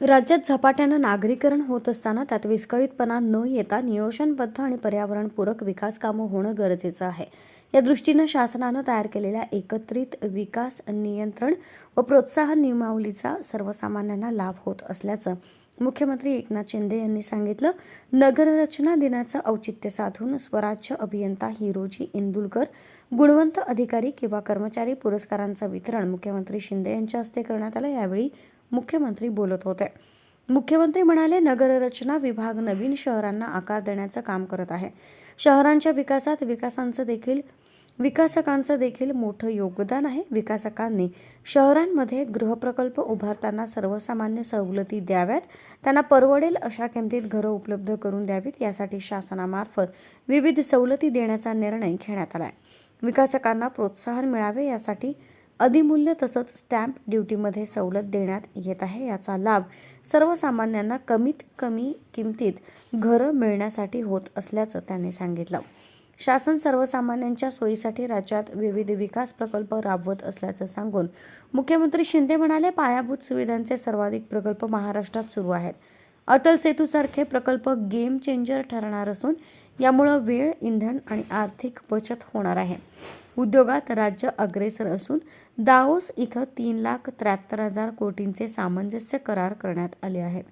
राज्यात झपाट्यानं नागरीकरण होत असताना त्यात विस्कळीतपणा न येता नियोजनबद्ध आणि पर्यावरणपूरक विकास कामं होणं गरजेचं आहे. या दृष्टीनं शासनानं तयार केलेल्या एकत्रित विकास नियंत्रण व प्रोत्साहन नियमावलीचा सर्वसामान्यांना लाभ होत असल्याचं मुख्यमंत्री एकनाथ शिंदे यांनी सांगितलं. नगररचना दिनाचं औचित्य साधून स्वराज्य अभियंता हिरोजी इंदुलकर गुणवंत अधिकारी किंवा कर्मचारी पुरस्कारांचं वितरण मुख्यमंत्री शिंदे यांच्या हस्ते करण्यात आलं. यावेळी मुख्यमंत्री बोलत होते. मुख्यमंत्री म्हणाले नगररचना विभाग नवीन शहरांना आकार देण्याचं काम करत आहे. शहरांच्या विकासात विकासांचं देखील विकासकांचं देखील मोठं योगदान आहे. विकासकांनी शहरांमध्ये गृहप्रकल्प उभारताना सर्वसामान्य सवलती द्याव्यात त्यांना परवडेल अशा किमतीत घरं उपलब्ध करून द्यावीत यासाठी शासनामार्फत विविध सवलती देण्याचा निर्णय घेण्यात आला आहे विकासकांना प्रोत्साहन मिळावे यासाठी अधिमूल्य तसंच स्टॅम्प ड्युटीमध्ये सवलत देण्यात येत आहे. याचा लाभ सर्वसामान्यांना कमीत कमी किमतीत घरं मिळण्यासाठी होत असल्याचं त्यांनी सांगितलं. शासन सर्वसामान्यांच्या सोयीसाठी राज्यात विविध विकास प्रकल्प राबवत असल्याचं सांगून मुख्यमंत्री शिंदे म्हणाले पायाभूत सुविधांचे सर्वाधिक प्रकल्प महाराष्ट्रात सुरू आहेत. अटल सेतूसारखे प्रकल्प गेम चेंजर ठरणार असून यामुळं वेळ इंधन आणि आर्थिक बचत होणार आहे. उद्योगात राज्य अग्रेसर असून दाओस इथं तीन लाख त्र्याहत्तर हजार कोटींचे सामंजस्य करार करण्यात आले आहेत.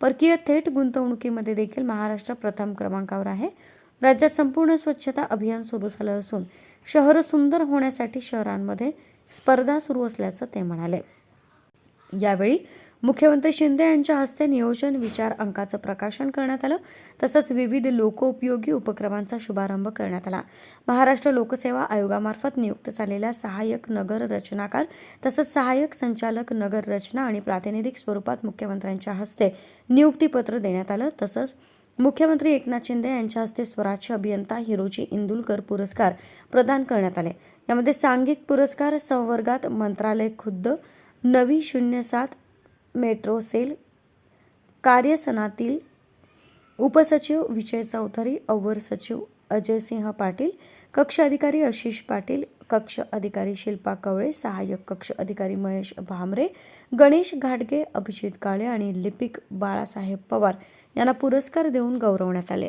परकीय थेट गुंतवणुकीमध्ये देखील महाराष्ट्र प्रथम क्रमांकावर आहे. राज्यात संपूर्ण स्वच्छता अभियान सुरू झालं असून शहरं सुंदर होण्यासाठी शहरांमध्ये स्पर्धा सुरू असल्याचं ते म्हणाले. यावेळी मुख्यमंत्री शिंदे यांच्या हस्ते नियोजन विचार अंकाचं प्रकाशन करण्यात आलं. तसंच विविध लोकोपयोगी उपक्रमांचा शुभारंभ करण्यात आला. महाराष्ट्र लोकसेवा आयोगामार्फत नियुक्त झालेल्या सहाय्यक नगर रचनाकार तसंच सहाय्यक संचालक नगर रचना आणि प्रातिनिधिक स्वरूपात मुख्यमंत्र्यांच्या हस्ते नियुक्तीपत्र देण्यात आलं. तसंच मुख्यमंत्री एकनाथ शिंदे यांच्या हस्ते स्वराज्य अभियंता हिरोजी इंदुलकर पुरस्कार प्रदान करण्यात आले. यामध्ये सांघिक पुरस्कार संवर्गात मंत्रालय खुद्द नवी शून्य सात मेट्रो सेल कार्यसनातील उपसचिव विजय चौधरी अवर सचिव अजयसिंह पाटील कक्ष अधिकारी आशिष पाटील कक्ष अधिकारी शिल्पा कवळे सहाय्यक कक्ष अधिकारी महेश भामरे गणेश घाटगे अभिजित काळे आणि लिपिक बाळासाहेब पवार यांना पुरस्कार देऊन गौरवण्यात आले.